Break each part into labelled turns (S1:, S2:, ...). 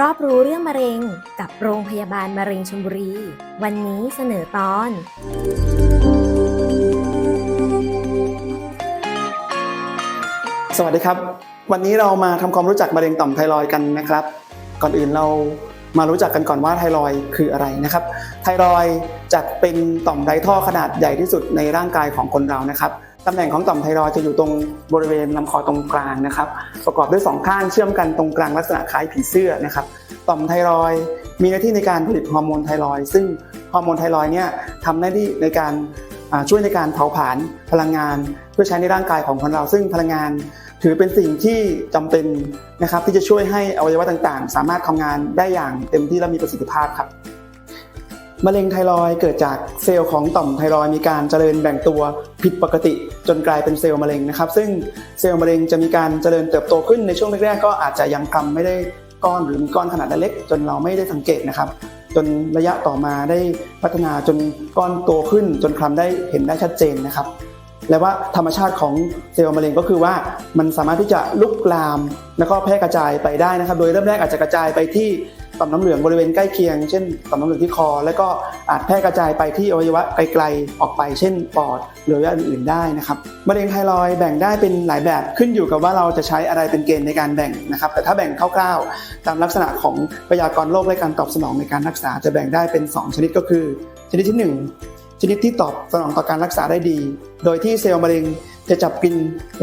S1: รอบรู้เรื่องมะเร็งกับโรงพยาบาลมะเร็งชลบุรี วันนี้เสนอตอน
S2: สวัสดีครับ วันนี้เรามาทำความรู้จักมะเร็งต่อมไทรอยด์กันนะครับ ก่อนอื่นเรามารู้จักกันก่อนว่าไทรอยด์คืออะไรนะครับ ไทรอยด์จัดเป็นต่อมไร้ท่อขนาดใหญ่ที่สุดในร่างกายของคนเรานะครับ ตำแหน่งของต่อมไทรอยด์จะอยู่ตรงบริเวณลำคอตรงกลางนะครับ ประกอบด้วยสองข้างเชื่อมกันตรงกลางลักษณะคล้ายผีเสื้อนะครับ ต่อมไทรอยด์มีหน้าที่ในการผลิตฮอร์โมนไทรอยด์ซึ่งฮอร์โมนไทรอยด์เนี่ยทำหน้าที่ในการช่วยในการเผาผลาญพลังงาน เพื่อใช้ในร่างกายของคนเรา ซึ่งพลังงานถือเป็นสิ่งที่จำเป็นนะครับที่จะช่วยให้อวัยวะต่างๆ สามารถทำงานได้อย่างเต็มที่และมีประสิทธิภาพครับ มะเร็งไทรอยเกิดจากเซลล์ของต่อมไทรอยมีการเจริญแบ่งตัวผิดปกติ จนกลายเป็นเซลล์มะเร็งนะครับ ซึ่งเซลล์มะเร็งจะมีการเจริญเติบโตขึ้นในช่วงแรกๆก็อาจจะยังกำไม่ได้ก้อนหรือมีก้อนขนาดเล็ก จนเราไม่ได้สังเกตนะครับ จนระยะต่อมาได้พัฒนาจนก้อนโตขึ้น จนคลำได้เห็นได้ชัดเจนนะครับ และว่าธรรมชาติของเซลล์มะเร็งก็คือว่ามันสามารถที่จะลุกลาม แล้วก็แพร่กระจายไปได้นะครับ โดยเริ่มแรกอาจจะกระจายไปที่ ต่อมน้ำเหลืองบริเวณใกล้เคียง เช่นต่อมน้ำเหลืองที่คอ แล้วก็อาจแพร่กระจายไปที่อวัยวะไกลๆออกไป เช่นปอดหรืออวัยวะอื่นๆได้นะครับมะเร็งไทรอยแบ่งได้เป็นหลายแบบขึ้นอยู่กับว่าเราจะใช้อะไรเป็นเกณฑ์ในการแบ่งนะครับ แต่ถ้าแบ่งคร่าวๆ ตามลักษณะของพยากรโรคและการตอบสนองในการรักษาจะแบ่งได้เป็น 2 ชนิดก็คือ ชนิดที่ 1 ชนิดที่ตอบสนองต่อการรักษาได้ดี โดยที่เซลล์มะเร็งจะจับกิน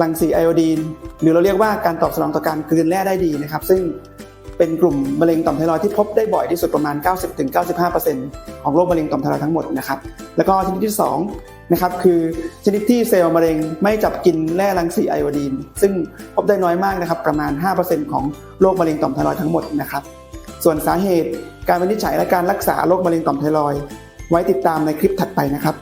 S2: รังสีไอโอดีน หรือเราเรียกว่าการตอบสนองต่อการกลืนแร่ได้ดีนะครับ ซึ่ง เป็นกลุ่มมะเร็งต่อมไทรอยที่พบได้บ่อยที่สุดประมาณ 90-95%ของโรคมะเร็งต่อมไทรอยทั้งหมดนะครับแล้วก็ชนิดที่2นะครับคือชนิดที่เซลล์มะเร็งไม่จับกินแร่รังสีไอโอดีน ซึ่งพบได้น้อยมากนะครับประมาณ 5%ของโรคมะเร็งต่อมไทรอยทั้งหมดนะครับส่วนสาเหตุการวินิจฉัยและการรักษาโรคมะเร็งต่อมไทรอยไว้ติดตามในคลิปถัดไปนะครับ